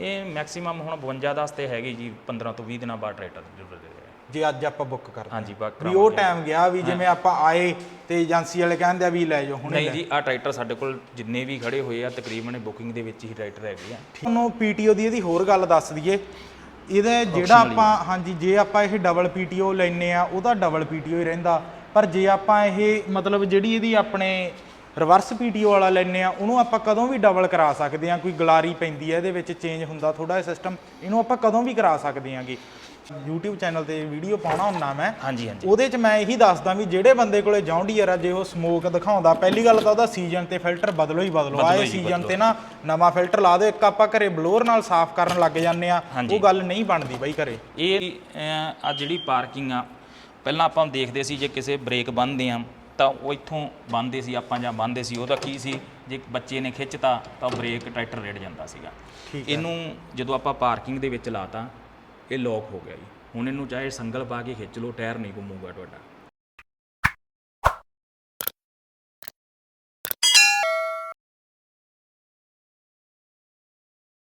ਇਹ ਮੈਕਸਿਮਮ ਹੁਣ 52 10 ਤੇ ਹੈਗੀ ਜੀ 15 ਤੋਂ 20 ਦਿਨਾਂ ਬਾਅਦ ਟਰੈਕਟਰ ਡਿਲੀਵਰ ਦੇ। ਆ। ਜੇ ਅੱਜ ਆਪਾਂ ਬੁੱਕ ਕਰਦੇ ਹਾਂਜੀ ਬਾਕ ਵੀ ਉਹ ਟਾਈਮ ਗਿਆ ਵੀ ਜਿਵੇਂ ਆਪਾਂ ਆਏ ਤੇ ਏਜੰਸੀ ਵਾਲੇ ਕਹਿੰਦੇ ਆ ਵੀ ਲੈ ਜਾਓ ਹੁਣੇ ਨਹੀਂ ਜੀ ਆ ਟਰੈਕਟਰ ਸਾਡੇ ਕੋਲ ਜਿੰਨੇ ਵੀ ਖੜੇ ਹੋਏ ਆ ਤਕਰੀਬਨ ਬੁਕਿੰਗ ਦੇ ਵਿੱਚ ਹੀ ਟਰੈਕਟਰ ਹੈਗੇ ਆ। ਤੁਹਾਨੂੰ ਪੀਟੀਓ ਦੀ ਇਹਦੀ ਹੋਰ ਗੱਲ ਦੱਸ ਦਈਏ। ਇਹਦੇ ਜਿਹੜਾ ਆਪਾਂ ਹਾਂਜੀ ਜੇ ਆਪਾਂ ਇਹ ਡਬਲ ਪੀਟੀਓ ਲੈਨੇ ਆ ਉਹਦਾ ਡਬਲ ਪੀਟੀਓ ਹੀ ਰਹਿੰਦਾ। ਪਰ ਜੇ ਆਪਾਂ ਇਹ ਮਤਲਬ ਜਿਹੜੀ ਇਹਦੀ ਆਪਣੇ ਰਿਵਰਸ ਪੀਟੀਓ ਵਾਲਾ ਲੈਨੇ ਆ ਉਹਨੂੰ ਆਪਾਂ ਕਦੋਂ ਵੀ ਡਬਲ ਕਰਾ ਸਕਦੇ ਆ ਕੋਈ ਗਲਾਰੀ ਪੈਂਦੀ ਹੈ ਇਹਦੇ ਵਿੱਚ ਚੇਂਜ ਹੁੰਦਾ ਥੋੜਾ ਜਿਹਾ ਸਿਸਟਮ ਇਹਨੂੰ ਆਪਾਂ ਕਦੋਂ ਵੀ ਕਰਾ ਸਕਦੇ ਆਂਗੇ YouTube ਚੈਨਲ ਤੇ ਵੀਡੀਓ ਪਾਉਣਾ ਹੁੰਨਾ ਮੈਂ ਹਾਂਜੀ ਹਾਂਜੀ। ਉਹਦੇ 'ਚ ਮੈਂ ਇਹੀ ਦੱਸਦਾ ਵੀ ਜਿਹੜੇ ਬੰਦੇ ਕੋਲੇ ਜੌਂਡੀਅਰ ਆ ਜੇ ਉਹ ਸਮੋਕ ਦਿਖਾਉਂਦਾ ਪਹਿਲੀ ਗੱਲ ਤਾਂ ਉਹਦਾ ਸੀਜ਼ਨ ਤੇ ਫਿਲਟਰ ਬਦਲੋ ਹੀ ਬਦਲੋ ਆਏ ਸੀਜ਼ਨ ਤੇ ਨਾ ਨਵਾਂ ਫਿਲਟਰ ਲਾ ਦਿਓ ਇੱਕ ਆਪਾਂ ਘਰੇ ਬਲੋਰ ਨਾਲ ਸਾਫ਼ ਕਰਨ ਲੱਗ ਜਾਂਦੇ ਆ। ਉਹ ਗੱਲ ਨਹੀਂ ਬਣਦੀ ਬਾਈ ਘਰੇ। ਇਹ ਆ ਜਿਹੜੀ ਪਾਰਕਿੰਗ ਆ ਪਹਿਲਾਂ ਆਪਾਂ ਦੇਖਦੇ ਸੀ ਜੇ ਕਿਸੇ ਬ੍ਰੇਕ ਬੰਨਦੇ ਆ ਤਾਂ ਉਹ ਇੱਥੋਂ ਬੰਨਦੇ ਸੀ ਆਪਾਂ ਜਾਂ ਬੰਨਦੇ ਸੀ ਉਹਦਾ ਕੀ ਸੀ? ਜੇ ਬੱਚੇ ਨੇ ਖਿੱਚਤਾ ਤਾਂ ਬ੍ਰੇਕ ਟਰੈਕਟਰ ਰੇੜ ਜਾਂਦਾ ਸੀਗਾ। ਇਹਨੂੰ ਜਦੋਂ ਆਪਾਂ ਪਾਰਕਿੰਗ ਦੇ ਵਿੱਚ ਲਾਤਾ ਇਹ ਲੌਕ ਹੋ ਗਿਆ ਜੀ। ਹੁਣ ਇਹਨੂੰ ਚਾਹੇ ਸੰਗਲ ਪਾ ਕੇ ਖਿੱਚ ਲਓ ਟਾਇਰ ਨਹੀਂ ਘੁੰਮੂਗਾ ਤੁਹਾਡਾ।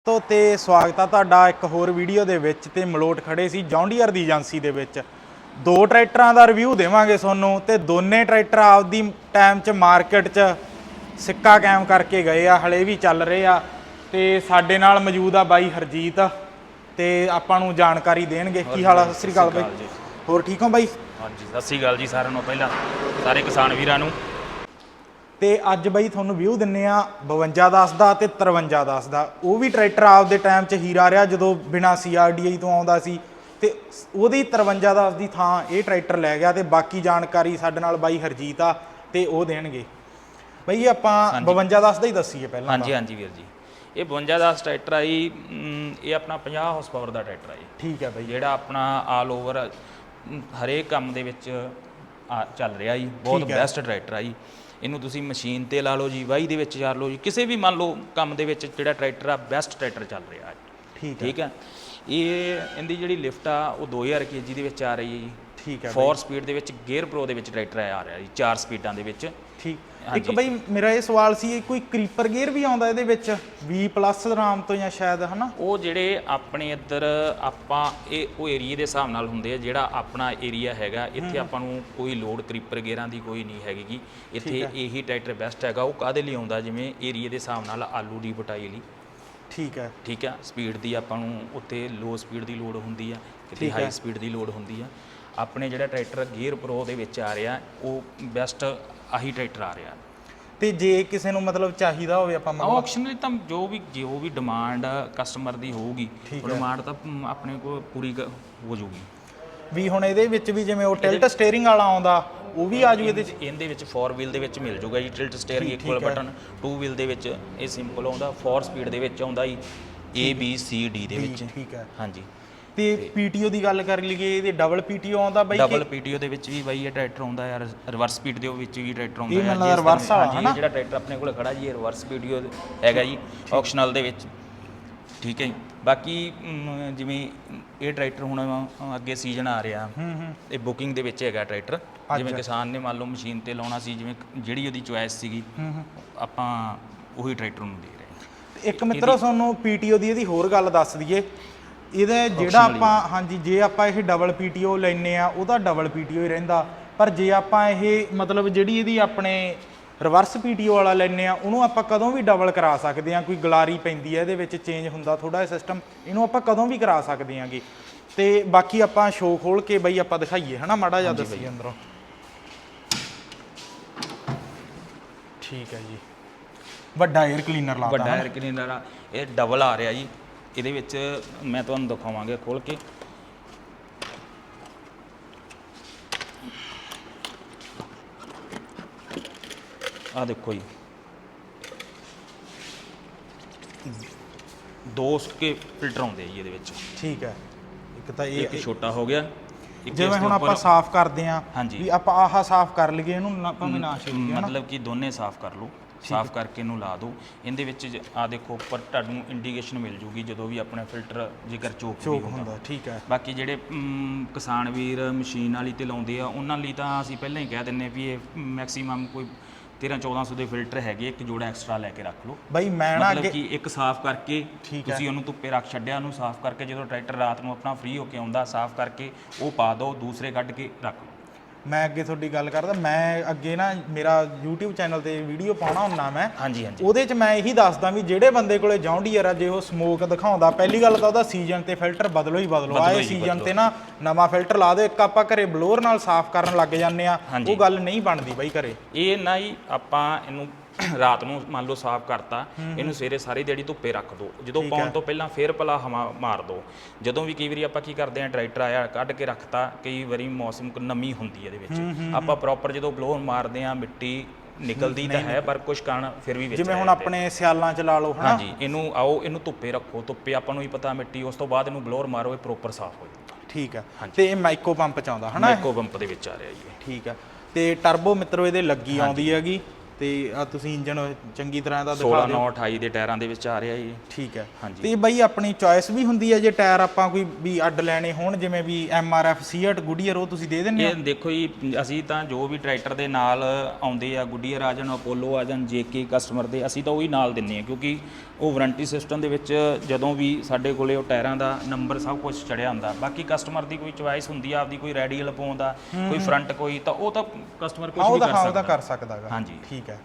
ਤੋ ਤੇ ਸਵਾਗਤ ਆ ਤੁਹਾਡਾ ਇੱਕ ਹੋਰ ਵੀਡੀਓ ਦੇ ਵਿੱਚ ਤੇ ਮਲੋਟ ਖੜੇ ਸੀ ਜੌਂਡੀਅਰ ਦੀ ਏਜੰਸੀ ਦੇ ਵਿੱਚ। ਦੋ ਟਰੈਕਟਰਾਂ ਦਾ ਰਿਵਿਊ ਦੇਵਾਂਗੇ ਤੁਹਾਨੂੰ ਤੇ ਦੋਨੇ ਟਰੈਕਟਰ ਆਪਦੀ ਟਾਈਮ 'ਚ ਮਾਰਕੀਟ 'ਚ ਸਿੱਕਾ ਕਾਇਮ ਕਰਕੇ ਗਏ ਆ ਹਲੇ ਵੀ ਚੱਲ ਰਹੇ ਆ ਤੇ ਸਾਡੇ ਨਾਲ ਮੌਜੂਦ ਆ ਬਾਈ ਹਰਜੀਤ ਤੇ ਆਪਾਂ ਨੂੰ ਜਾਣਕਾਰੀ ਦੇਣਗੇ। ਕੀ ਹਾਲ ਆ? ਸਤਿ ਸ੍ਰੀ ਅਕਾਲ ਬਾਈ। ਹੋਰ ਠੀਕ ਹੋ ਬਾਈ? ਹਾਂਜੀ ਸਤਿ ਸ੍ਰੀ ਅਕਾਲ ਜੀ ਸਾਰਿਆਂ ਨੂੰ ਪਹਿਲਾਂ ਸਾਰੇ ਕਿਸਾਨ ਵੀਰਾਂ ਨੂੰ। ਤੇ ਅੱਜ ਬਈ ਤੁਹਾਨੂੰ ਵਿਊ ਦਿੰਨੇ ਆ 52 10 ਦਾ ਤੇ 53 10 ਦਾ। ਉਹ ਵੀ ਟਰੈਕਟਰ ਆਪਦੇ ਟਾਈਮ 'ਚ ਹੀਰਾ ਰਿਹਾ ਜਦੋਂ ਬਿਨਾ ਸੀਆਰਡੀਆਈ ਤੋਂ ਆਉਂਦਾ ਸੀ। ਤੇ ਉਹਦੀ 53 10 ਦੀ ਥਾਂ ਇਹ ਟਰੈਕਟਰ ਲੈ ਗਿਆ ਤੇ ਬਾਕੀ ਜਾਣਕਾਰੀ ਸਾਡੇ ਨਾਲ ਬਾਈ ਹਰਜੀਤ ਆ ਤੇ ਉਹ ਦੇਣਗੇ। ਬਈ ਆਪਾਂ 52 10 ਦਾ ਹੀ ਦੱਸੀਏ ਪਹਿਲਾਂ ਹਾਂਜੀ ਹਾਂਜੀ ਵੀਰ ਜੀ। ਇਹ 52 ਦਾ ਟਰੈਕਟਰ ਆਈ ਇਹ ਆਪਣਾ 50 ਹਾਰਸ ਪਾਵਰ ਦਾ ਟਰੈਕਟਰ ਆ ਜੀ। ਠੀਕ ਹੈ ਬਈ। ਜਿਹੜਾ ਆਪਣਾ ਆਲ ਓਵਰ ਹਰੇਕ ਕੰਮ ਦੇ ਵਿੱਚ ਆ- ਚੱਲ ਰਿਹਾ ਜੀ। ਬਹੁਤ। ਬੈਸਟ ਟਰੈਕਟਰ ਆ ਜੀ। ਇਹਨੂੰ ਤੁਸੀਂ ਮਸ਼ੀਨ ਤੇ ਲਾ ਲਓ ਜੀ ਵਾਹੀ ਦੇ ਵਿੱਚ ਚੱਲ ਲਓ ਜੀ। ਕਿਸੇ ਵੀ ਮੰਨ ਲਓ ਕੰਮ ਦੇ ਵਿੱਚ ਜਿਹੜਾ ਟਰੈਕਟਰ ਆ ਬੈਸਟ ਟਰੈਕਟਰ ਚੱਲ ਰਿਹਾ ਹੈ ਠੀਕ ਹੈ। ਠੀਕ ਹੈ। ਇਹ ਇਹਦੀ ਜਿਹੜੀ ਲਿਫਟ ਆ ਉਹ 2000 ਕੇਜੀ ਦੇ ਵਿੱਚ ਆ ਰਹੀ ਹੈ ਜੀ। ਠੀਕ ਹੈ 4 ਸਪੀਡ ਦੇ ਵਿੱਚ ਗੇਅਰ ਪ੍ਰੋ ਦੇ ਵਿੱਚ ਟਰੈਕਟਰ ਆ ਰਿਹਾ ਜੀ 4 ਸਪੀਡਾਂ ਦੇ ਵਿੱਚ। ਠੀਕ। ਇੱਕ। ਬਈ ਮੇਰਾ ਇਹ ਸਵਾਲ ਸੀ ਕੋਈ ਕ੍ਰੀਪਰ ਗੇਅਰ ਵੀ ਆਉਂਦਾ ਇਹਦੇ ਵਿੱਚ? 20 ਪਲੱਸ ਰਾਮ ਤੋਂ ਜਾਂ ਸ਼ਾਇਦ ਹਨਾ? ਉਹ ਜਿਹੜੇ ਆਪਣੇ ਇੱਧਰ ਆਪਾਂ ਇਹ ਉਹ ਏਰੀਏ ਦੇ ਹਿਸਾਬ ਨਾਲ ਹੁੰਦੇ ਆ ਜਿਹੜਾ ਆਪਣਾ ਏਰੀਆ ਹੈਗਾ ਇੱਥੇ ਆਪਾਂ ਨੂੰ ਕੋਈ ਲੋਡ ਕ੍ਰੀਪਰ ਗੇਅਰਾਂ ਦੀ ਕੋਈ ਨਹੀਂ ਹੈਗੀ ਇੱਥੇ ਇਹੀ ਟਰੈਕਟਰ ਬੈਸਟ ਹੈਗਾ ਉਹ ਕਾਦੇ ਲਈ ਆਉਂਦਾ? ਜਿਵੇਂ ਏਰੀਏ ਦੇ ਹਿਸਾਬ ਨਾਲ ਆਲੂ ਦੀ ਬਟਾਈ ਲਈ। ਠੀਕ ਹੈ। ਠੀਕ ਆ ਸਪੀਡ ਦੀ ਆਪਾਂ ਨੂੰ ਉੱਤੇ ਲੋ ਸਪੀਡ ਦੀ ਲੋਡ ਹੁੰਦੀ ਆ ਕਿਤੇ ਹਾਈ ਸਪੀਡ ਦੀ ਲੋਡ ਹੁੰਦੀ ਆ ਆਪਣੇ ਜਿਹੜਾ ਟਰੈਕਟਰ ਗੇਅਰ ਪ੍ਰੋ ਦੇ ਵਿੱਚ ਆ ਰਿਹਾ ਉਹ ਬੈਸਟ ਆਹੀ ਟਰੈਕਟਰ ਆ ਰਿਹਾ। ਤੇ ਜੇ ਕਿਸੇ ਨੂੰ ਮਤਲਬ ਚਾਹੀਦਾ ਹੋਵੇ ਆਪਾਂ ਮੰਗਵਾ ਆਕਸ਼ਨ ਲਈ ਤਾਂ ਜੋ ਵੀ ਜੋ ਵੀ ਡਿਮਾਂਡ ਕਸਟਮਰ ਦੀ ਹੋਊਗੀ ਡਿਮਾਂਡ ਤਾਂ ਮ, ਆਪਣੇ ਕੋਲ ਪੂਰੀ ਕ- ਹੋ ਜਾਊਗੀ। ਵੀ ਹੁਣ ਇਹਦੇ ਵਿੱਚ ਵੀ ਜਿਵੇਂ ਉਹ ਟਿਲਟ ਸਟੀਅਰਿੰਗ ਵਾਲਾ ਆਉਂਦਾ ਉਹ ਵੀ ਆ ਜੂ ਇਹਦੇ 'ਚ। ਇਹਦੇ ਵਿੱਚ 4 ਵੀਲ ਦੇ ਵਿੱਚ ਮਿਲ ਜਾਊਗਾ ਜੀ tilt steering equal button 2 wheel ਦੇ ਵਿੱਚ ਇਹ ਸਿੰਪਲ ਆਉਂਦਾ 4 ਸਪੀਡ ਦੇ ਵਿੱਚ ਆਉਂਦਾ ਜੀ A B C D ਦੇ ਵਿੱਚ। ਠੀਕ ਹੈ। ਹਾਂਜੀ। ਤੇ ਪੀਟੀਓ ਦੀ ਗੱਲ ਕਰ ਲਈਏ ਇਹਦੇ ਡਬਲ ਪੀਟੀਓ ਆਉਂਦਾ ਬਾਈ ਡਬਲ PTO ਦੇ ਵਿੱਚ ਵੀ ਬਾਈ ਇਹ ਟਰੈਕਟਰ ਆਉਂਦਾ ਯਾਰ ਰਿਵਰਸ ਸਪੀਡ ਦੇ ਵਿੱਚ ਵੀ ਟਰੈਕਟਰ ਆਉਂਦਾ ਇਹ ਜਿਹੜਾ ਟਰੈਕਟਰ ਆਪਣੇ ਕੋਲ ਖੜਾ ਜੀ ਇਹ ਰਿਵਰਸ PTO ਹੈਗਾ ਜੀ ਆਪਸ਼ਨਲ ਦੇ ਵਿੱਚ। ਠੀਕ ਹੈ ਜੀ। ਬਾਕੀ ਮ, ਜਿਵੇਂ ਇਹ ਟਰੈਕਟਰ ਹੁਣ ਅੱਗੇ ਸੀਜ਼ਨ ਆ ਰਿਹਾ। ਹੂੰ ਹੂੰ। ਇਹ ਬੁਕਿੰਗ ਦੇ ਵਿੱਚ ਹੈਗਾ ਟਰੈਕਟਰ। ਜਿਵੇਂ ਕਿਸਾਨ ਨੇ ਮੰਨ ਲਓ ਮਸ਼ੀਨ ਤੇ ਲਾਉਣਾ ਸੀ ਜਿਵੇਂ ਜਿਹੜੀ ਉਹਦੀ ਚੁਆਇਸ ਸੀਗੀ ਹੂੰ ਹੂੰ। ਆਪਾਂ ਉਹੀ ਟਰੈਕਟਰ ਨੂੰ ਦੇ ਰਹੇ ਹਾਂ। ਤੇ ਇੱਕ ਮਿੱਤਰੋ ਤੁਹਾਨੂੰ ਪੀਟੀਓ ਦੀ ਇਹਦੀ ਹੋਰ ਗੱਲ ਦੱਸ ਦਈਏ। ਇਹਦੇ ਜਿਹੜਾ ਆਪਾਂ ਹਾਂਜੀ ਜੇ ਆਪਾਂ ਇਹ ਡਬਲ ਪੀਟੀਓ ਲੈਨੇ ਆ ਉਹਦਾ ਡਬਲ ਪੀਟੀਓ ਹੀ ਰਹਿੰਦਾ। ਪਰ ਜੇ ਆਪਾਂ ਇਹ ਮਤਲਬ ਜਿਹੜੀ ਇਹਦੀ ਆਪਣੇ ਰਿਵਰਸ ਪੀਟੀਓ ਵਾਲਾ ਲੈਨੇ ਆ ਉਹਨੂੰ ਆਪਾਂ ਕਦੋਂ ਵੀ ਡਬਲ ਕਰਾ ਸਕਦੇ ਆ ਕੋਈ ਗਲਾਰੀ ਪੈਂਦੀ ਹੈ ਇਹਦੇ ਵਿੱਚ ਚੇਂਜ ਹੁੰਦਾ ਥੋੜਾ ਜਿਹਾ ਸਿਸਟਮ ਇਹਨੂੰ ਆਪਾਂ ਕਦੋਂ ਵੀ ਕਰਾ ਸਕਦੇ ਆਂਗੇ ਤੇ ਬਾਕੀ ਆਪਾਂ ਸ਼ੋਅ ਖੋਲ ਕੇ ਬਈ ਆਪਾਂ ਦਿਖਾਈਏ ਹਨਾ ਮਾੜਾ ਜਿਹਾ ਦੱਸੀਏ ਅੰਦਰੋਂ। ਠੀਕ ਹੈ ਜੀ। ਵੱਡਾ 에ਅਰ ਕਲੀਨਰ ਲਾਤਾ ਵੱਡਾ 에ਅਰ ਕਲੀਨਰ ਆ ਇਹ ਡਬਲ ਆ ਰਿਹਾ ਜੀ। ਇਹਦੇ ਵਿੱਚ ਮੈਂ ਤੁਹਾਨੂੰ ਦਿਖਾਵਾਂਗਾ ਖੋਲ ਕੇ। ਆ ਦੇਖੋ ਜੀ। ਦੋ ਸੁੱਕੇ ਫਿਲਟਰ ਆਉਂਦੇ ਆ ਜੀ ਇਹਦੇ ਵਿੱਚ। ਠੀਕ ਹੈ। ਇੱਕ ਤਾਂ ਇਹ ਇੱਕ ਛੋਟਾ ਹੋ ਗਿਆ ਇੱਕ ਜਿਵੇਂ ਇਸ ਹੁਣ ਆਪਾਂ ਉੱਪਰ ਸਾਫ਼ ਕਰਦੇ ਆਂ ਹਾਂਜੀ। ਵੀ ਆਪਾਂ ਆਹ ਸਾਫ਼ ਕਰ ਲਈਏ ਇਹਨੂੰ ਨਾ ਭਾਵੇਂ ਨਾ ਛੇੜੀਏ ਹਨਾ? ਮਤਲਬ ਕਿ ਦੋਨੇ ਸਾਫ਼ ਕਰ ਲਓ। ਸਾਫ਼ ਕਰਕੇ ਇਹਨੂੰ ਲਾ ਦਿਓ। ਇਹਦੇ ਵਿੱਚ ਆ ਦੇਖੋ ਉੱਪਰ ਤੁਹਾਨੂੰ ਇੰਡੀਕੇਸ਼ਨ ਮਿਲ ਜੂਗੀ ਜਦੋਂ ਵੀ ਆਪਣਾ ਫਿਲਟਰ ਜੇਕਰ ਚੋਕ ਵੀ ਚੋਕ ਹੁੰਦਾ। ਹੁੰਦਾ ਠੀਕ ਹੈ। ਬਾਕੀ ਜਿਹੜੇ ਮ, ਕਿਸਾਨ ਵੀਰ ਮਸ਼ੀਨ ਵਾਲੀ ਤੇ ਲਾਉਂਦੇ ਆ ਉਹਨਾਂ ਲਈ ਤਾਂ ਅਸੀਂ ਪਹਿਲਾਂ ਹੀ ਕਹਿ ਦਿੰਨੇ ਵੀ ਇਹ ਮੈਕਸਿਮਮ ਕੋਈ 13 1400 ਦੇ ਫਿਲਟਰ ਹੈਗੇ ਇੱਕ ਜੋੜਾ ਐਕਸਟਰਾ ਲੈ ਕੇ ਰੱਖ ਲਓ ਬਾਈ ਮੈਂ ਨਾ ਮਤਲਬ ਅੱਗੇ ਕਿ ਇੱਕ ਸਾਫ਼ ਕਰਕੇ ਠੀਕ ਹੈ। ਤੁਸੀਂ ਉਹਨੂੰ ਧੁੱਪੇ ਰੱਖ ਛੱਡਿਆ ਉਹਨੂੰ ਸਾਫ਼ ਕਰਕੇ ਜਦੋਂ ਟਰੈਕਟਰ ਰਾਤ ਨੂੰ ਆਪਣਾ ਫ੍ਰੀ ਹੋ ਕੇ ਆਉਂਦਾ ਸਾਫ਼ ਕਰਕੇ ਉਹ ਪਾ ਦਿਓ ਦੂਸਰੇ ਕੱਢ ਕੇ ਰੱਖ ਲਓ ਮੈਂ ਅੱਗੇ ਤੁਹਾਡੀ ਗੱਲ ਕਰਦਾ ਮੈਂ ਅੱਗੇ ਨਾ ਮੇਰਾ YouTube ਚੈਨਲ ਤੇ ਵੀਡੀਓ ਪਾਉਣਾ ਹੁੰਨਾ ਮੈਂ ਹਾਂਜੀ ਹਾਂਜੀ ਉਹਦੇ 'ਚ ਮੈਂ ਇਹੀ ਦੱਸਦਾ ਵੀ ਜਿਹੜੇ ਬੰਦੇ ਕੋਲੇ ਜੌਂਡੀਅਰ ਆ ਜੇ ਉਹ ਸਮੋਕ ਦਿਖਾਉਂਦਾ ਪਹਿਲੀ ਗੱਲ ਤਾਂ ਉਹਦਾ ਸੀਜ਼ਨ ਤੇ ਫਿਲਟਰ ਬਦਲੋ ਹੀ ਬਦਲੋ ਆਏ ਸੀਜ਼ਨ। ਤੇ ਨਾ ਨਵਾਂ ਫਿਲਟਰ ਲਾ ਦਿਓ ਇੱਕ ਆਪਾਂ ਘਰੇ ਬਲੋਰ ਨਾਲ ਸਾਫ਼ ਕਰਨ ਲੱਗ ਜਾਂਦੇ ਆ। ਉਹ ਗੱਲ ਨਹੀਂ ਬਣਦੀ ਬਾਈ ਘਰੇ ਇਹ ਨਾ ਹੀ ਆਪਾਂ ਇਹਨੂੰ ਰਾਤ ਨੂੰ ਮੰਨ ਲਓ ਸਾਫ਼ ਕਰਤਾ ਇਹਨੂੰ ਸਵੇਰੇ ਸਾਰੀ ਦਿਹਾੜੀ ਧੁੱਪੇ ਰੱਖ ਦਿਓ ਜਦੋਂ ਪਾਉਣ। ਤੋਂ ਪਹਿਲਾਂ ਫੇਰ ਪਲਾ ਹਵਾ ਮਾਰ ਦਿਓ ਜਦੋਂ ਵੀ ਕਈ ਵਾਰੀ ਆਪਾਂ ਕੀ ਕਰਦੇ ਆ ਟਰੈਕਟਰ ਆਇਆ ਕੱਢ ਕੇ ਰੱਖਤਾ ਕਈ ਵਾਰੀ ਮੌਸਮ ਨਮੀ ਹੁੰਦੀ ਹੈ ਇਹਦੇ ਵਿੱਚ। ਆਪਾਂ ਪ੍ਰੋਪਰ ਜਦੋਂ ਬਲੋ ਮਾਰਦੇ ਆ ਮਿੱਟੀ ਨਿਕਲਦੀ ਤਾਂ ਹੈ ਪਰ ਕੁਝ ਕਣ ਫਿਰ ਵੀ ਵਿੱਚ ਜਿਵੇਂ ਹੁਣ। ਆਪਣੇ ਸਿਆਲਾਂ 'ਚ ਲਾ ਲਓ ਹਨਾ? ਹਾਂਜੀ ਇਹਨੂੰ ਆਓ ਇਹਨੂੰ ਧੁੱਪੇ ਰੱਖੋ। ਧੁੱਪੇ ਆਪਾਂ ਨੂੰ ਹੀ ਪਤਾ ਮਿੱਟੀ ਉਸ ਤੋਂ ਬਾਅਦ ਇਹਨੂੰ ਬਲੋਰ ਮਾਰੋ ਇਹ ਪ੍ਰੋਪਰ ਸਾਫ਼ ਹੋ ਜਾਂਦਾ ਠੀਕ ਹੈ ਤੇ ਇਹ ਮਾਈਕੋ ਪੰਪ ਚ ਆਉਂਦਾ ਹਨਾ? ਮੈਕੋ ਪੰਪ ਦੇ ਵਿੱਚ ਆ ਰਿਹਾ ਜੀ। ਠੀਕ ਹੈ ਤੇ ਟਰਬੋ ਮਿੱਤਰੋ ਇਹਦੇ ਲੱਗੀ ਆਉਂਦੀ ਹੈਗੀ। ਤੇ ਆ ਤੁਸੀਂ ਇੰਜਨ ਚੰਗੀ ਤਰ੍ਹਾਂ ਦਾ 16 ਦਿਖਾ ਦਿਓ। 9 28 ਦੇ ਟਾਇਰਾਂ ਦੇ ਵਿੱਚ ਆ ਰਿਹਾ ਜੀ। ਠੀਕ ਹੈ। ਹਾਂਜੀ। ਤੇ ਬਈ ਆਪਣੀ ਚੋਇਸ ਵੀ ਹੁੰਦੀ ਹੈ ਜੇ ਟਾਇਰ ਆਪਾਂ ਕੋਈ ਵੀ ਅੱਡ ਲੈਣੇ ਹੋਣ ਜਿਵੇਂ ਵੀ ਐਮਆਰਐਫ ਸੀਟ ਗੁਡੀਅਰ ਉਹ ਤੁਸੀਂ ਦੇ ਦਿੰਦੇ ਹੋ? ਇਹ ਦੇਖੋ ਜੀ ਅਸੀਂ ਤਾਂ ਜੋ ਵੀ ਟਰੈਕਟਰ ਦੇ ਨਾਲ ਆਉਂਦੇ ਆ ਗੁੱਡੀਅਰ ਆ ਜਾਣ ਅਪੋਲੋ ਆ ਜਾਣ ਜੇਕੇ ਕਸਟਮਰ ਦੇ ਅਸੀਂ ਤਾਂ ਉਹੀ ਨਾਲ ਦਿੰਨੇ ਆ ਕਿਉਂਕਿ ਉਹ ਵਾਰੰਟੀ ਸਿਸਟਮ ਦੇ ਵਿੱਚ ਜਦੋਂ ਵੀ ਸਾਡੇ ਕੋਲੇ ਉਹ ਟਾਇਰਾਂ ਦਾ ਨੰਬਰ ਸਭ ਕੁਝ ਚੜਿਆ ਹੁੰਦਾ। ਬਾਕੀ ਕਸਟਮਰ ਦੀ ਕੋਈ ਚੁਆਇਸ ਹੁੰਦੀ ਆ ਆਪਦੀ ਕੋਈ ਰੈਡੀਅਲ ਪਾਉਂਦਾ ਕੋਈ ਫਰੰਟ ਕੋਈ ਤਾਂ ਉਹ ਤਾਂ ਕਸਟਮਰ ਕੁਝ ਹਾਂ ਵੀ ਕਰ ਉਹਦਾ ਸਕਦਾ। ਕਰ ਸਕਦਾਗਾ। ਹਾਂਜੀ। ਠੀਕ ਹੈ।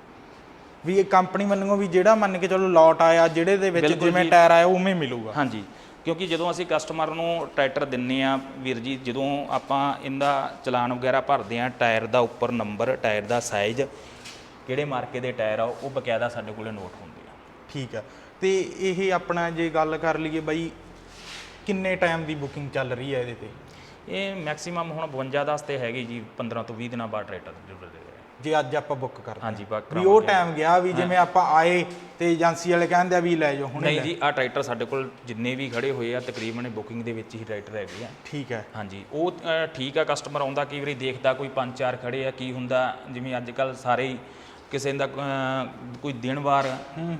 ਵੀ ਇਹ ਕੰਪਨੀ ਮੰਨੋ ਵੀ ਜਿਹੜਾ ਮੰਨ ਕੇ ਚਲੋ ਲੋਟ ਆਇਆ ਜਿਹੜੇ ਦੇ ਵਿੱਚ ਬਿਲਕੁਲ ਜਿਵੇਂ ਜੀ। ਟਾਇਰ ਆਇਆ ਉਵੇਂ ਮਿਲੂਗਾ। ਹਾਂਜੀ। ਕਿਉਂਕਿ ਜਦੋਂ ਅਸੀਂ ਕਸਟਮਰ ਨੂੰ ਟਰੈਕਟਰ ਦਿੰਨੇ ਆ ਵੀਰ ਜੀ ਜਦੋਂ ਆਪਾਂ ਇਹਦਾ ਚਲਾਨ ਵਗੈਰਾ ਭਰਦੇ ਆ ਟਾਇਰ ਦਾ ਉੱਪਰ ਨੰਬਰ ਟਾਇਰ ਦਾ ਸਾਈਜ਼ ਕਿਹੜੇ ਮਾਰਕੇ ਦੇ ਟਾਇਰ ਆ ਉਹ ਬਕਾਇਦਾ ਸਾਡੇ ਕੋਲੇ ਨੋਟ ਹੁੰਦੇ ਆ। ਠੀਕ ਹੈ। ਤੇ ਇਹ ਆਪਣਾ ਜੇ ਗੱਲ ਕਰ ਲਈਏ ਬਾਈ ਕਿੰਨੇ ਟਾਈਮ ਦੀ ਬੁਕਿੰਗ ਚੱਲ ਰਹੀ ਹੈ ਇਹਦੇ ਤੇ? ਇਹ ਮੈਕਸਿਮਮ ਹੁਣ 52 ਦਸ ਤੇ ਹੈਗੀ ਜੀ 15 ਤੋਂ 20 ਦਿਨਾਂ ਬਾਅਦ ਟਰੈਕਟਰ ਡਿਲੀਵਰ ਦੇ ਜੇ ਅੱਜ ਆਪਾਂ ਬੁੱਕ ਕਰਦੇ ਹਾਂਜੀ ਵੀ ਉਹ ਟਾਈਮ ਗਿਆ ਵੀ ਜਿਵੇਂ ਆਪਾਂ ਆਏ ਤੇ ਏਜੰਸੀ ਵਾਲੇ ਕਹਿੰਦੇ ਆ ਵੀ ਲੈ ਜਾਓ ਹੁਣੇ ਨਹੀਂ ਜੀ ਆ ਟਰੈਕਟਰ ਸਾਡੇ ਕੋਲ ਜਿੰਨੇ ਵੀ ਖੜੇ ਹੋਏ ਆ ਤਕਰੀਬਨ ਬੁਕਿੰਗ ਦੇ ਵਿੱਚ ਹੀ ਟਰੈਕਟਰ ਹੈਗੇ ਆ। ਠੀਕ ਹੈ। ਹਾਂਜੀ ਉਹ ਠੀਕ ਆ ਕਸਟਮਰ ਆਉਂਦਾ ਕਈ ਵਾਰੀ ਦੇਖਦਾ ਕੋਈ ਪੰਜ ਚਾਰ ਖੜੇ ਆ ਕੀ ਹੁੰਦਾ ਜਿਵੇਂ ਅੱਜ ਕੱਲ ਸਾਰੇ ਹੀ ਕਿਸੇ ਦਾ ਕੋਈ ਦਿਨ ਵਾਰ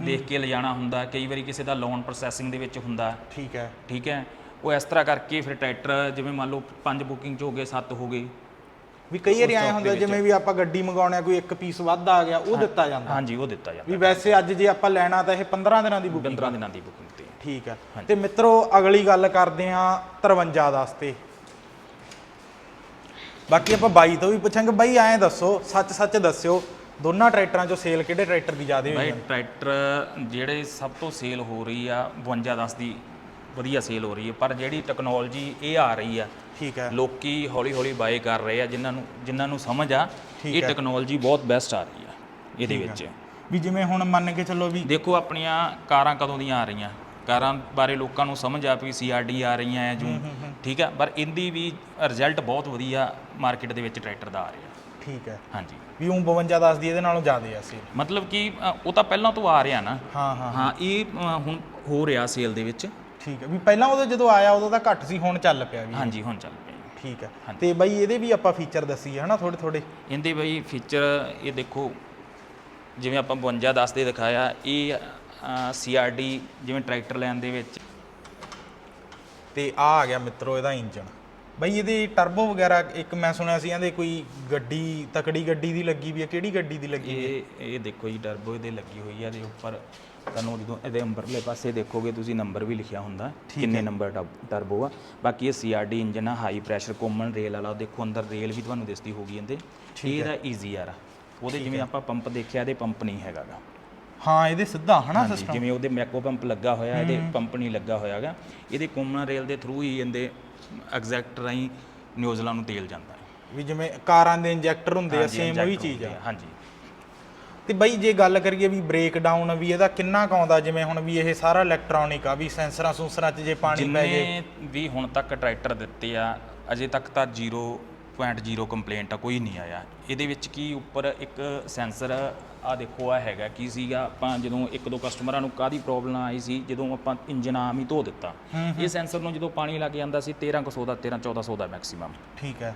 ਦੇਖ ਕੇ ਲਿਜਾਣਾ ਹੁੰਦਾ ਕਈ ਵਾਰੀ ਕਿਸੇ ਦਾ ਲੋਨ ਪ੍ਰੋਸੈਸਿੰਗ ਦੇ ਵਿੱਚ ਹੁੰਦਾ। ਠੀਕ ਹੈ। ਠੀਕ ਹੈ ਉਹ ਇਸ ਤਰ੍ਹਾਂ ਕਰਕੇ ਫਿਰ ਟਰੈਕਟਰ ਜਿਵੇਂ ਮੰਨ ਲਓ ਪੰਜ ਬੁਕਿੰਗ ਚ ਹੋ ਗਏ ਸੱਤ ਹੋ ਗਏ। ਵੀ ਕਈ ਵਾਰੀ stock ਹੁੰਦਾ। ਜਿਵੇਂ ਵੀ ਆਪਾਂ ਗੱਡੀ ਮੰਗਾਉਣੇ ਕੋਈ ਇੱਕ ਪੀਸ ਵੱਧ ਆ ਗਿਆ ਉਹ ਦਿੱਤਾ ਜਾਂਦਾ। ਹਾਂਜੀ ਉਹ ਦਿੱਤਾ ਜਾਂਦਾ। ਵੀ ਵੈਸੇ ਅੱਜ ਜੇ ਆਪਾਂ ਲੈਣਾ ਤਾਂ ਇਹ 15 ਦਿਨਾਂ ਦੀ ਬੁਕਿੰਗ 15 ਦਿਨਾਂ ਦੀ ਬੁਕਿੰਗ ਤੇ। ਠੀਕ ਹੈ ਤੇ ਮਿੱਤਰੋ ਅਗਲੀ ਗੱਲ ਕਰਦੇ ਆਂ 53 ਵਾਸਤੇ। ਬਾਕੀ ਆਪਾਂ ਬਾਈ ਤੋਂ ਵੀ ਪੁੱਛਾਂਗੇ। ਬਾਈ ਐਂ ਦੱਸੋ ਸੱਚ ਸੱਚ ਦੱਸਿਓ ਦੋਨਾਂ ਟਰੈਕਟਰਾਂ ਚੋਂ ਸੇਲ ਕਿਹੜੇ ਟਰੈਕਟਰ ਦੀ ਜ਼ਿਆਦਾ ਹੋਈ ਹੈ ਟਰੈਕਟਰ ਜਿਹੜੇ ਸਭ ਤੋਂ ਸੇਲ ਹੋ ਰਹੀ ਆ 52 10 ਦੀ ਵਧੀਆ ਸੇਲ ਹੋ ਰਹੀ ਹੈ ਪਰ ਜਿਹੜੀ ਟੈਕਨੋਲੋਜੀ ਇਹ ਆ ਰਹੀ ਆ ਠੀਕ ਹੈ। ਲੋਕੀ ਹੌਲੀ ਹੌਲੀ ਬਾਏ ਕਰ ਰਹੇ ਆ ਜਿਨ੍ਹਾਂ ਨੂੰ ਜਿਨ੍ਹਾਂ ਨੂੰ ਸਮਝ ਆ ਇਹ ਹੈ। ਟੈਕਨੋਲੋਜੀ ਬਹੁਤ ਬੈਸਟ ਆ ਰਹੀ ਆ ਇਹਦੇ ਵਿੱਚ। ਵੀ ਜਿਵੇਂ ਹੁਣ ਮੰਨ ਕੇ ਚੱਲੋ ਵੀ ਦੇਖੋ ਆਪਣੀਆਂ ਕਾਰਾਂ ਕਦੋਂ ਦੀਆਂ ਆ ਰਹੀਆਂ? ਕਾਰਾਂ ਬਾਰੇ ਲੋਕਾਂ ਨੂੰ ਸਮਝ ਆ ਵੀ ਸੀਆਰਡੀ ਆ ਰਹੀਆਂ ਆ ਜੂ। ਠੀਕ ਆ ਪਰ ਇਹਦੀ ਵੀ ਰਿਜ਼ਲਟ ਬਹੁਤ ਵਧੀਆ ਮਾਰਕੀਟ ਦੇ ਵਿੱਚ ਟਰੈਕਟਰ ਦਾ ਆ ਰਿਹਾ। ਠੀਕ ਹੈ। ਹਾਂਜੀ। ਵੀ ਉਹ 52 10 ਦੀ ਇਹਦੇ ਨਾਲੋਂ ਜ਼ਿਆਦਾ ਆ ਸੇਲ ਮਤਲਬ ਕਿ ਉਹ ਤਾਂ ਪਹਿਲਾਂ ਤੋਂ ਆ ਰਿਹਾ ਨਾ। ਹਾਂ ਹਾਂ ਹਾਂ। ਇਹ ਹੁਣ ਹੋ ਰਿਹਾ ਸੇਲ ਦੇ ਵਿੱਚ। ਠੀਕ ਹੈ ਵੀ ਪਹਿਲਾਂ ਉਦੋਂ ਜਦੋਂ ਆਇਆ ਉਦੋਂ ਤਾਂ ਘੱਟ ਸੀ ਹੁਣ ਚੱਲ ਪਿਆ ਵੀ ਹਾਂਜੀ ਹੁਣ ਚੱਲ ਪਿਆ ਜੀ। ਠੀਕ ਹੈ। ਤੇ ਬਾਈ ਇਹਦੇ ਵੀ ਆਪਾਂ ਫੀਚਰ ਦੱਸੀਏ ਹਨਾ ਥੋੜੇ ਥੋੜੇ ਇਹਦੇ ਬਈ ਫੀਚਰ ਇਹ ਦੇਖੋ ਜਿਵੇਂ ਆਪਾਂ 52 10 ਦੇ ਦਿਖਾਇਆ ਇਹ ਸੀਆਰਡੀ ਜਿਵੇਂ ਟਰੈਕਟਰ ਲੈਣ ਦੇ ਵਿੱਚ ਤੇ ਆ ਆ ਗਿਆ ਮਿੱਤਰੋ ਇਹਦਾ ਇੰਜਨ ਬਈ ਇਹਦੀ ਟਰਬੋ ਵਗੈਰਾ ਇੱਕ ਮੈਂ ਸੁਣਿਆ ਸੀ ਇਹਦੇ ਕੋਈ ਗੱਡੀ ਤਕੜੀ ਗੱਡੀ ਦੀ ਲੱਗੀ ਵੀ ਹੈ ਕਿਹੜੀ ਗੱਡੀ ਦੀ ਲੱਗੀ ਹੈ? ਇਹ ਇਹ ਦੇਖੋ ਜੀ ਟਰਬੋ ਇਹਦੇ ਲੱਗੀ ਹੋਈ ਆ ਇਹਦੇ ਉੱਪਰ ਤੁਹਾਨੂੰ ਜਦੋਂ ਇਹਦੇ ਅੰਬਰਲੇ ਪਾਸੇ ਦੇਖੋਗੇ ਤੁਸੀਂ ਨੰਬਰ ਵੀ ਲਿਖਿਆ ਹੁੰਦਾ ਕਿੰਨੇ ਨੰਬਰ ਟਰਬੋ ਆ। ਬਾਕੀ ਇਹ ਸੀਆਰਡੀ ਇੰਜਨ ਆ ਹਾਈ ਪ੍ਰੈਸ਼ਰ ਕਾਮਨ ਰੇਲ ਵਾਲਾ ਦੇਖੋ ਅੰਦਰ ਰੇਲ ਵੀ ਤੁਹਾਨੂੰ ਦਿਸਦੀ ਹੋਗੀ ਇਹਦੇ। ਇਹਦਾ ਈਜ਼ੀ ਆ ਉਹਦੇ ਜਿਵੇਂ ਆਪਾਂ ਪੰਪ ਦੇਖਿਆ ਇਹਦੇ ਪੰਪ ਨਹੀਂ ਹੈਗਾਗਾ ਹਾਂ ਇਹਦੇ ਸਿੱਧਾ ਹਨਾ ਹਾਂਜੀ ਜਿਵੇਂ ਉਹਦੇ ਮੈਕੋ ਪੰਪ ਲੱਗਾ ਹੋਇਆ ਇਹਦੇ ਪੰਪ ਨਹੀਂ ਲੱਗਾ ਹੋਇਆਗਾ ਇਹਦੇ ਕਾਮਨ ਰੇਲ ਦੇ ਥਰੂ ਹੀ ਇਹਦੇ ਐਗਜ਼ੈਕਟ ਰਾਹੀਂ ਨਿਊਜ਼ਲਾਂ ਨੂੰ ਤੇਲ ਜਾਂਦਾ ਹੈ। ਵੀ ਜਿਵੇਂ ਕਾਰਾਂ ਦੇ ਇੰਜੈਕਟਰ ਹੁੰਦੇ ਆ ਸੇਮ ਉਹੀ ਚੀਜ਼ ਆ ਹਾਂਜੀ। ਤੇ ਬਈ ਜੇ ਗੱਲ ਕਰੀਏ ਵੀ ਬ੍ਰੇਕ ਡਾਊਨ ਵੀ ਇਹਦਾ ਕਿੰਨਾ ਕੁ ਆਉਂਦਾ ਜਿਵੇਂ ਹੁਣ ਵੀ ਇਹ ਸਾਰਾ ਇਲੈਕਟ੍ਰੋਨਿਕ ਆ ਵੀ ਸੈਂਸਰਾਂ ਸੂਸਰਾਂ 'ਚ ਜੇ ਪਾਣੀ ਪੈ ਜੇ। ਜਿੰਨੇ ਵੀ ਹੁਣ ਤੱਕ ਟਰੈਕਟਰ ਦਿੱਤੇ ਆ ਅਜੇ ਤੱਕ ਤਾਂ 0.0 ਕੰਪਲੇਂਟ ਆ ਕੋਈ ਨਹੀਂ ਆਇਆ। ਇਹਦੇ ਵਿੱਚ ਕੀ ਉੱਪਰ ਇੱਕ ਸੈਂਸਰ ਆ ਦੇਖੋ ਆ ਹੈਗਾ ਕੀ ਸੀਗਾ ਆਪਾਂ ਜਦੋਂ ਇੱਕ ਦੋ ਕਸਟਮਰਾਂ ਨੂੰ ਕਾਦੀ ਪ੍ਰੋਬਲਮ ਆਈ ਸੀ ਜਦੋਂ ਆਪਾਂ ਇੰਜਨ ਆਮ ਹੀ ਧੋ ਦਿੱਤਾ। ਇਹ ਸੈਂਸਰ ਨੂੰ ਜਦੋਂ ਪਾਣੀ ਲੱਗ ਜਾਂਦਾ ਸੀ 1300 ਦਾ 13 1400 ਦਾ ਮੈਕਸਿਮਮ ਠੀਕ ਹੈ।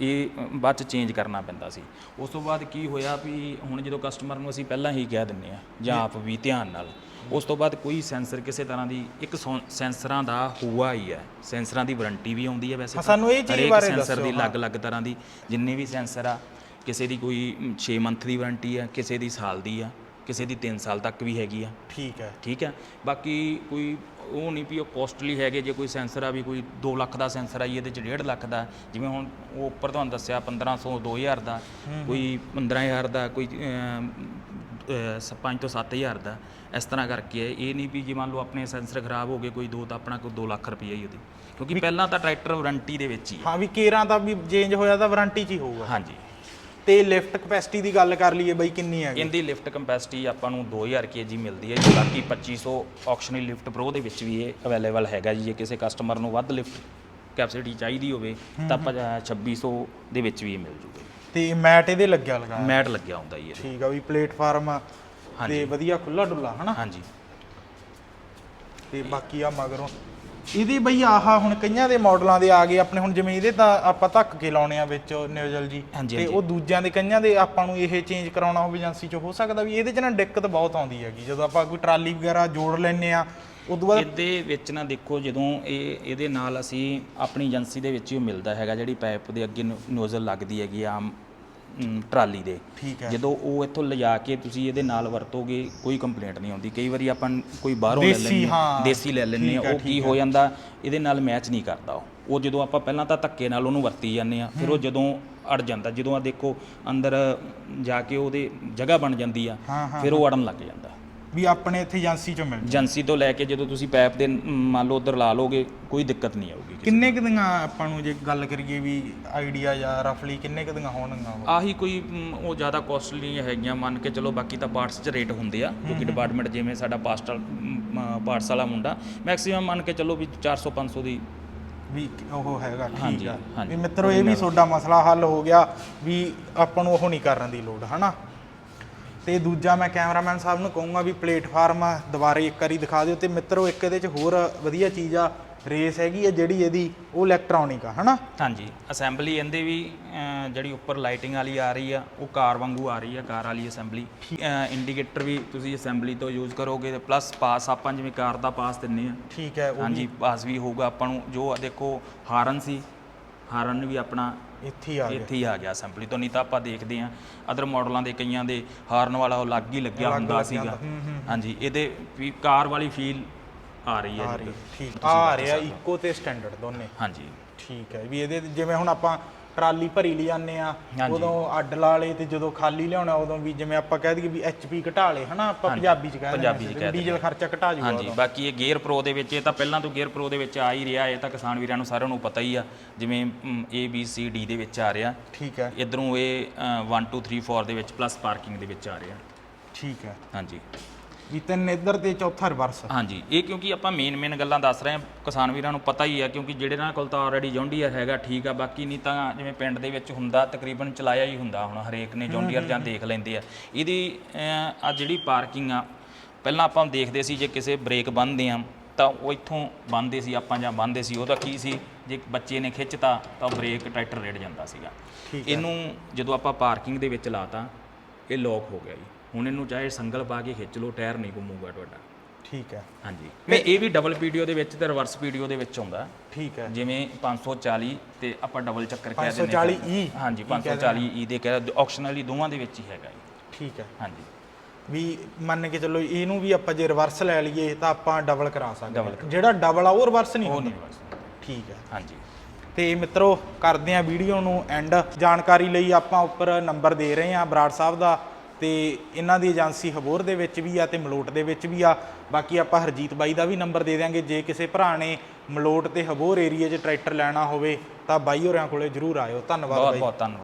ਇਹ ਬਾਅਦ ਚ ਚੇਂਜ ਕਰਨਾ ਪੈਂਦਾ ਸੀ। ਉਸ ਤੋਂ ਬਾਅਦ ਕੀ ਹੋਇਆ ਵੀ ਹੁਣ ਜਦੋਂ ਕਸਟਮਰ ਨੂੰ ਅਸੀਂ ਪਹਿਲਾਂ ਹੀ ਕਹਿ ਦਿੰਨੇ ਆ ਜਾਂ ਆਪ ਵੀ ਧਿਆਨ ਨਾਲ ਉਸ ਤੋਂ ਬਾਅਦ ਕੋਈ ਸੈਂਸਰ ਕਿਸੇ ਤਰ੍ਹਾਂ ਦੀ ਇੱਕ ਸੈਂਸਰਾਂ ਦਾ ਹੋਆ ਹੀ ਹੈ। ਸੈਂਸਰਾਂ ਦੀ ਵਾਰੰਟੀ ਵੀ ਆਉਂਦੀ ਹੈ ਵੈਸੇ ਸਾਨੂੰ ਇਹ ਚੀਜ਼ ਬਾਰੇ ਸੈਂਸਰ ਦੀ। ਅਲੱਗ-ਅਲੱਗ ਤਰ੍ਹਾਂ ਦੀ ਜਿੰਨੇ ਵੀ ਸੈਂਸਰ ਆ ਕਿਸੇ ਦੀ ਕੋਈ 6 ਮੰਥ ਦੀ ਵਾਰੰਟੀ ਆ ਕਿਸੇ ਦੀ ਸਾਲ ਦੀ ਆ ਕਿਸੇ ਦੀ 3 ਸਾਲ ਤੱਕ ਵੀ ਹੈਗੀ ਆ। ਠੀਕ ਹੈ। ਠੀਕ ਹੈ। ਬਾਕੀ ਕੋਈ ਉਹ ਨਹੀਂ ਵੀ ਉਹ ਕੋਸਟਲੀ ਹੈਗੇ ਜੇ ਕੋਈ ਸੈਂਸਰ ਆ ਵੀ ਕੋਈ 2 ਲੱਖ ਦਾ ਸੈਂਸਰ ਆਈ ਇਹਦੇ ਚ 1.5 ਲੱਖ ਦਾ। ਜਿਵੇਂ ਹੁਣ ਉਹ ਉੱਪਰ ਤੁਹਾਨੂੰ ਦੱਸਿਆ 1500 2000 ਦਾ ਕੋਈ 15000 ਦਾ ਕੋਈ 5 ਤੋਂ 7000 ਦਾ। ਇਸ ਤਰ੍ਹਾਂ ਕਰਕੇ ਹੈ। ਇਹ ਨਹੀਂ ਵੀ ਜੇ ਮੰਨ ਲਓ ਆਪਣੇ ਸੈਂਸਰ ਖਰਾਬ ਹੋ ਗਏ ਕੋਈ ਦੋ ਤਾਂ ਆਪਣਾ ਕੋਈ 2 ਲੱਖ ਰੁਪਈਆ ਹੀ ਉਹਦੀ। ਕਿਉਂਕਿ ਪਹਿਲਾਂ ਤਾਂ ਟਰੈਕਟਰ ਵਾਰੰਟੀ ਦੇ ਵਿੱਚ ਹੀ ਹੈ। ਹਾਂ ਵੀ ਕੇਰਾਂ ਦਾ ਵੀ ਚੇਂਜ ਹੋਇਆ ਤਾਂ ਵਾਰੰਟੀ 'ਚ ਹੀ ਹੋਊਗਾ। ਹਾਂਜੀ। ਤੇ ਲਿਫਟ ਕਪੈਸਿਟੀ ਦੀ ਗੱਲ ਕਰ ਲਈਏ ਬਈ ਕਿੰਨੀ ਹੈਗੀ? ਇਹਦੀ ਲਿਫਟ ਕੰਪੈਸਿਟੀ ਆਪਾਂ ਨੂੰ 2000 kg ਮਿਲਦੀ ਹੈ ਜੀ ਬਾਕੀ 2500 ਆਕਸ਼ਨਲ ਲਿਫਟ ਪ੍ਰੋ ਦੇ ਵਿੱਚ ਵੀ ਇਹ ਅਵੇਲੇਬਲ ਹੈਗਾ ਜੀ। ਜੇ ਕਿਸੇ ਕਸਟਮਰ ਨੂੰ ਵੱਧ ਲਿਫਟ ਕੈਪੈਸਿਟੀ ਚਾਹੀਦੀ ਹੋਵੇ ਤਾਂ ਆਪਾਂ 2600 ਦੇ ਵਿੱਚ ਵੀ ਇਹ ਮਿਲ ਜੂਗਾ। ਤੇ ਮੈਟ ਇਹਦੇ ਲੱਗਿਆ ਲਗਾ। ਮੈਟ ਲੱਗਿਆ ਹੁੰਦਾ ਜੀ ਠੀਕ ਆ ਵੀ ਪਲੇਟਫਾਰਮ ਤੇ ਵਧੀਆ ਖੁੱਲਾ ਡੁੱਲਾ ਹਨਾ? ਹਾਂਜੀ। ਤੇ ਬਾਕੀ ਆ ਮਗਰੋਂ ਇਹਦੇ ਬਈ ਆਹਾ ਹੁਣ ਕਈਆਂ ਦੇ ਮਾਡਲਾਂ ਦੇ ਆ ਗਏ ਆਪਣੇ ਹੁਣ ਜਿਵੇਂ ਇਹਦੇ ਤਾਂ ਆਪਾਂ ਧੱਕ ਕੇ ਲਾਉਣੇ ਆ ਵਿੱਚ ਨਿਊਜ਼ਲ ਜੀ ਹਾਂਜੀ, ਤੇ ਹਾਂਜੀ। ਉਹ ਦੂਜਿਆਂ ਦੇ ਕਈਆਂ ਦੇ ਆਪਾਂ ਨੂੰ ਇਹ ਚੇਂਜ ਕਰਾਉਣਾ ਹੋਵੇ ਏਜੰਸੀ 'ਚ ਹੋ ਸਕਦਾ ਵੀ ਇਹਦੇ 'ਚ ਨਾ ਦਿੱਕਤ ਬਹੁਤ ਆਉਂਦੀ ਹੈਗੀ ਜਦੋਂ ਆਪਾਂ ਕੋਈ ਟਰਾਲੀ ਵਗੈਰਾ ਜੋੜ ਲੈਨੇ ਆ ਉਦੋਂ ਬਾਅਦ ਇਹਦੇ ਵਿੱਚ ਨਾ ਦੇਖੋ ਜਦੋਂ ਇਹ ਇਹਦੇ ਨਾਲ ਅਸੀਂ ਆਪਣੀ ਏਜੰਸੀ ਦੇ ਵਿੱਚ ਹੀ ਉਹ ਮਿਲਦਾ ਹੈਗਾ ਜਿਹੜੀ ਪਾਈਪ ਦੇ ਅੱਗੇ ਨੋਜ਼ਲ ਲੱਗਦੀ ਹੈਗੀ ਆ ਆਮ ਅਮ, ਟਰਾਲੀ ਦੇ। ਠੀਕ ਹੈ। ਜਦੋਂ ਉਹ ਇੱਥੋਂ ਲਿਜਾ ਕੇ ਤੁਸੀਂ ਇਹਦੇ ਨਾਲ ਵਰਤੋਗੇ ਕੋਈ ਕੰਪਲੇਂਟ ਨਹੀਂ ਆਉਂਦੀ। ਕਈ ਵਾਰੀ ਆਪਾਂ ਕੋਈ ਬਾਹਰੋਂ ਲੈ ਦੇਸੀ, ਲੈਂਦੇ ਹਾਂ। ਦੇਸੀ ਲੈ ਲੈਂਦੇ ਹਾਂ ਉਹ ਕੀ ਹੋ। ਜਾਂਦਾ ਇਹਦੇ ਨਾਲ ਮੈਚ ਨਹੀਂ ਕਰਦਾ ਉਹ। ਉਹ ਜਦੋਂ ਆਪਾਂ ਪਹਿਲਾਂ ਤਾਂ ਧੱਕੇ ਨਾਲ ਉਹਨੂੰ ਵਰਤੀ ਜਾਂਦੇ ਆ ਫਿਰ ਉਹ ਜਦੋਂ ਅੜ ਜਾਂਦਾ ਜਦੋਂ ਆ ਦੇਖੋ ਅੰਦਰ ਜਾ ਕੇ ਉਹਦੇ ਜਗ੍ਹਾ ਬਣ ਜਾਂਦੀ ਆ ਫਿਰ ਉਹ ਅੜਨ ਲੱਗ ਜਾਂਦਾ। ਵੀ ਆਪਣੇ ਇੱਥੇ ਏਜੰਸੀ 'ਚ ਮਿਲ ਏਜੰਸੀ ਤੋਂ ਲੈ ਕੇ ਜਦੋਂ ਤੁਸੀਂ ਪਾਈਪ ਦੇ ਮ, ਮੰਨ ਲਓ ਉਧਰ ਲਾ ਲੋਗੇ ਕੋਈ ਦਿੱਕਤ ਨਹੀਂ ਆਊਗੀ ਕਿਸੇ ਕਿੰਨੇ ਕੁ ਦੀਆਂ ਆਪਾਂ ਨੂੰ ਜੇ ਗੱਲ ਕਰੀਏ ਵੀ ਆਈਡੀਆ ਜਾਂ ਰਫਲੀ ਕਿੰਨੇ ਕੁ ਦੀਆਂ ਹੋਣਗੀਆਂ ਉਹ? ਆਹੀ ਕੋਈ ਮ, ਉਹ ਜ਼ਿਆਦਾ ਕੋਸਟਲੀ ਨਹੀਂ ਹੈਗੀਆਂ ਮੰਨ ਕੇ ਚਲੋ ਬਾਕੀ ਤਾਂ ਪਾਰਟਸ 'ਚ ਰੇਟ ਹੁੰਦੇ ਆ ਕਿਉਂਕਿ ਡਿਪਾਰਟਮੈਂਟ ਜਿਵੇਂ ਸਾਡਾ ਪਾਸਟਲ ਪਾਰਟਸ ਵਾਲਾ ਮੁੰਡਾ ਮੈਕਸਿਮਮ ਮੰਨ ਕੇ ਚਲੋ ਵੀ 400 500 ਦੀ ਵੀ ਉਹ ਹੈਗਾ ਠੀਕ ਹਾਂਜੀ, ਆ। ਹਾਂਜੀ। ਵੀ ਮਿੱਤਰੋ ਇਹ ਵੀ ਤੁਹਾਡਾ ਮਸਲਾ ਹੱਲ ਹੋ ਗਿਆ ਵੀ ਆਪਾਂ ਨੂੰ ਉਹ ਨਹੀਂ ਕਰਨ ਦੀ ਲੋੜ ਹਨਾ? ਤੇ ਦੂਜਾ ਮੈਂ ਕੈਮਰਾਮੈਨ ਸਾਹਿਬ ਨੂੰ ਕਹੂੰਗਾ ਵੀ ਪਲੇਟਫਾਰਮ ਦੁਬਾਰੇ ਇੱਕ ਵਾਰੀ ਦਿਖਾ ਦਿਓ ਤੇ ਮਿੱਤਰੋ ਇੱਕ ਇਹਦੇ 'ਚ ਹੋਰ ਵਧੀਆ ਚੀਜ਼ ਆ ਰੇਸ ਹੈਗੀ ਆ ਜਿਹੜੀ ਇਹਦੀ ਉਹ ਇਲੈਕਟ੍ਰੋਨਿਕ ਆ ਹਨਾ? ਹਾਂਜੀ ਅਸੈਂਬਲੀ ਇਹਦੇ ਵੀ ਜਿਹੜੀ ਉੱਪਰ ਲਾਈਟਿੰਗ ਵਾਲੀ ਆ ਰਹੀ ਆ ਉਹ ਕਾਰ ਵਾਂਗੂ ਆ ਰਹੀ ਆ ਕਾਰ ਵਾਲੀ ਅਸੈਂਬਲੀ ਇੰਡੀਕੇਟਰ ਵੀ ਤੁਸੀਂ ਅਸੈਂਬਲੀ ਤੋਂ ਯੂਜ਼ ਕਰੋਗੇ ਤੇ ਪਲੱਸ ਪਾਸ ਆਪਾਂ ਜਿਵੇਂ ਕਾਰ ਦਾ ਪਾਸ ਦਿੰਨੇ ਆ। ਠੀਕ ਹੈ ਉਹ ਹਾਂਜੀ ਪਾਸ ਵੀ ਹੋਊਗਾ ਆਪਾਂ ਨੂੰ ਜੋ ਦੇਖੋ ਹਾਰਨ ਸੀ ਹਾਰਨ ਵੀ ਆਪਣਾ ਇੱਥੇ ਹੀ ਆ ਗਿਆ ਇੱਥੇ ਹੀ ਆ ਗਿਆ ਅਸੈਂਬਲੀ ਤੋਂ ਨਹੀਂ ਤਾਂ ਆਪਾਂ ਦੇਖਦੇ ਆ ਅਦਰ ਮਾਡਲਾਂ ਦੇ ਕਈਆਂ ਦੇ ਹਾਰਨ ਵਾਲਾ ਉਹ ਲੱਗ ਹੀ ਲੱਗਿਆ ਹੁੰਦਾ ਸੀਗਾ ਹੂੰ, ਹੂੰ। ਹਾਂਜੀ ਇਹਦੇ ਵੀ ਕਾਰ ਵਾਲੀ ਫੀਲ ਆ ਰਹੀ ਹੈ ਆ ਜੀ। ਰਹੀ ਠੀਕ ਆ ਰਿਹਾ ਹੋ। ਇਕੋ ਤੇ ਸਟੈਂਡਰਡ ਦੋਨੇ ਹਾਂਜੀ ਠੀਕ ਹੈ ਵੀ ਇਹਦੇ ਜਿਵੇਂ ਹੁਣ ਆਪਾਂ ਟਰਾਲੀ ਭਰੀ ਲਈ ਜਾਂਦੇ ਆ। ਉਦੋਂ ਅੱਡ ਲਾ ਲਏ ਤੇ ਜਦੋਂ ਖਾਲੀ ਲਿਆਉਣਾ ਉਦੋਂ ਵੀ ਜਿਵੇਂ ਆਪਾਂ ਕਹਿ ਦਈਏ ਵੀ ਐਚਪੀ ਘਟਾ ਲਏ ਹਨਾ ਆਪਾਂ ਪੰਜਾਬੀ ਚ ਕਹਿ ਦਿੰਦੇ ਪੰਜਾਬੀ ਚ ਹਾਂ, ਕਹਿ ਦਿੰਦੇ ਡੀਜ਼ਲ ਖਰਚਾ ਘਟਾ ਜੂਗਾ ਹਾਂਜੀ ਬਾਕੀ ਇਹ ਗੇਅਰ ਪ੍ਰੋ ਦੇ ਵਿੱਚ ਇਹ ਤਾਂ ਪਹਿਲਾਂ ਤੋਂ ਗੇਅਰ ਪ੍ਰੋ ਦੇ ਵਿੱਚ ਆ ਹੀ ਰਿਹਾ ਇਹ ਤਾਂ ਕਿਸਾਨ ਵੀਰਾਂ ਨੂੰ ਸਾਰਿਆਂ ਨੂੰ ਪਤਾ ਹੀ ਆ ਜਿਵੇਂ A B C D ਦੇ ਵਿੱਚ ਆ ਰਿਹਾ। ਠੀਕ ਹੈ। ਇਧਰੋਂ ਇਹ 1 2 3 4 ਦੇ ਵਿੱਚ ਪਲੱਸ ਪਾਰਕਿੰਗ ਦੇ ਵਿੱਚ ਆ ਰਿਹਾ। ਠੀਕ ਹੈ। ਹਾਂਜੀ। ਵੀ ਤਿੰਨ ਇੱਧਰ ਤੇ ਚੌਥਾ ਰਿਵਰਸ। ਹਾਂਜੀ ਇਹ ਕਿਉਂਕਿ ਆਪਾਂ ਮੇਨ ਮੇਨ ਗੱਲਾਂ ਦੱਸ ਰਹੇ ਹਾਂ ਕਿਸਾਨ ਵੀਰਾਂ ਨੂੰ ਪਤਾ ਹੀ ਆ ਕਿਉਂਕਿ ਜਿਹੜੇ ਨਾਲ ਕੋਲ ਤਾਂ ਆਲਰੇਡੀ ਜੌਂਡੀਅਰ ਹੈਗਾ ਠੀਕ ਆ ਬਾਕੀ ਨਹੀਂ ਤਾਂ ਜਿਵੇਂ ਪਿੰਡ ਦੇ ਵਿੱਚ ਹੁੰਦਾ ਤਕਰੀਬਨ ਚਲਾਇਆ ਹੀ ਹੁੰਦਾ ਹੁਣ ਹਰੇਕ ਨੇ ਜੌਂਡੀਅਰ ਜਾਂ ਦੇਖ ਲੈਂਦੇ ਆ। ਇਹਦੀ ਆ ਜਿਹੜੀ ਪਾਰਕਿੰਗ ਆ ਪਹਿਲਾਂ ਆਪਾਂ ਦੇਖਦੇ ਸੀ ਜੇ ਕਿਸੇ ਬ੍ਰੇਕ ਬੰਨਦੇ ਆ ਤਾਂ ਉਹ ਇੱਥੋਂ ਬੰਨਦੇ ਸੀ ਆਪਾਂ ਜਾਂ ਬੰਨਦੇ ਸੀ ਉਹਦਾ ਕੀ ਸੀ? ਜੇ ਬੱਚੇ ਨੇ ਖਿੱਚਤਾ ਤਾਂ ਬ੍ਰੇਕ ਟਰੈਕਟਰ ਰੇੜ ਜਾਂਦਾ ਸੀਗਾ। ਇਹਨੂੰ ਜਦੋਂ ਆਪਾਂ ਪਾਰਕਿੰਗ ਦੇ ਵਿੱਚ ਲਾਤਾ ਇਹ ਲੌਕ ਹੋ ਗਿਆ ਜੀ। ਹੁਣ ਇਹਨੂੰ ਚਾਹੇ ਸੰਗਲ ਪਾ ਕੇ ਖਿੱਚ ਲਓ ਟਾਇਰ ਨਹੀਂ ਘੁੰਮੂਗਾ ਤੁਹਾਡਾ। ਠੀਕ ਹੈ। ਹਾਂਜੀ। ਮੈਂ ਇਹ ਵੀ ਡਬਲ ਪੀਡੀਓ ਦੇ ਵਿੱਚ ਤੇ ਰਿਵਰਸ ਪੀਡੀਓ ਦੇ ਵਿੱਚ ਆਉਂਦਾ। ਠੀਕ ਹੈ। ਜਿਵੇਂ 540 ਤੇ ਆਪਾਂ ਡਬਲ ਚੱਕਰ ਕਹਿ ਦਿੰਦੇ 540 E ਹਾਂਜੀ 540 ਈ ਦੇ ਕਹਿ ਆਪਸ਼ਨਲੀ ਦੋਵਾਂ ਦੇ ਵਿੱਚ ਹੀ ਹੈਗਾ ਠੀਕ ਹੈ। ਹਾਂਜੀ। ਵੀ ਮੰਨ ਕੇ ਚੱਲੋ ਇਹਨੂੰ ਵੀ ਆਪਾਂ ਜੇ ਰਿਵਰਸ ਲੈ ਲਈਏ ਤਾਂ ਆਪਾਂ ਡਬਲ ਕਰਾ ਸਕਦੇ ਹਾਂ। ਜਿਹੜਾ ਡਬਲ ਆ ਉਹ ਰਿਵਰਸ ਨਹੀਂ ਹੁੰਦਾ। ਠੀਕ ਹੈ। ਹਾਂਜੀ। ਤੇ ਮਿੱਤਰੋ ਕਰਦੇ ਆ ਵੀਡੀਓ ਨੂੰ ਐਂਡ ਜਾਣਕਾਰੀ ਲਈ ਆਪਾਂ ਉੱਪਰ ਨੰਬਰ ਦੇ ਰਹੇ ਆ ਬਰਾੜ ਸਾਹਿਬ ਦਾ। ਤੇ ਇਹਨਾਂ ਦੀ ਏਜੰਸੀ ਹਬੋਰ ਦੇ ਵਿੱਚ ਵੀ ਆ ਤੇ ਮਲੋਟ ਦੇ ਵਿੱਚ ਵੀ ਆ। ਬਾਕੀ ਆਪਾਂ ਹਰਜੀਤ ਬਾਈ ਦਾ ਵੀ ਨੰਬਰ ਦੇ ਦਿਆਂਗੇ। ਜੇ ਕਿਸੇ ਭਰਾ ਨੇ ਮਲੋਟ ਤੇ ਹਬੋਰ ਏਰੀਆ 'ਚ ਟਰੈਕਟਰ ਲੈਣਾ ਹੋਵੇ ਤਾਂ ਬਾਈ ਹੋਰਿਆਂ ਕੋਲੇ ਜਰੂਰ ਆਇਓ। ਧੰਨਵਾਦ ਬਹੁਤ ਬਾਈ। ਬਹੁਤ ਧੰਨਵਾਦ।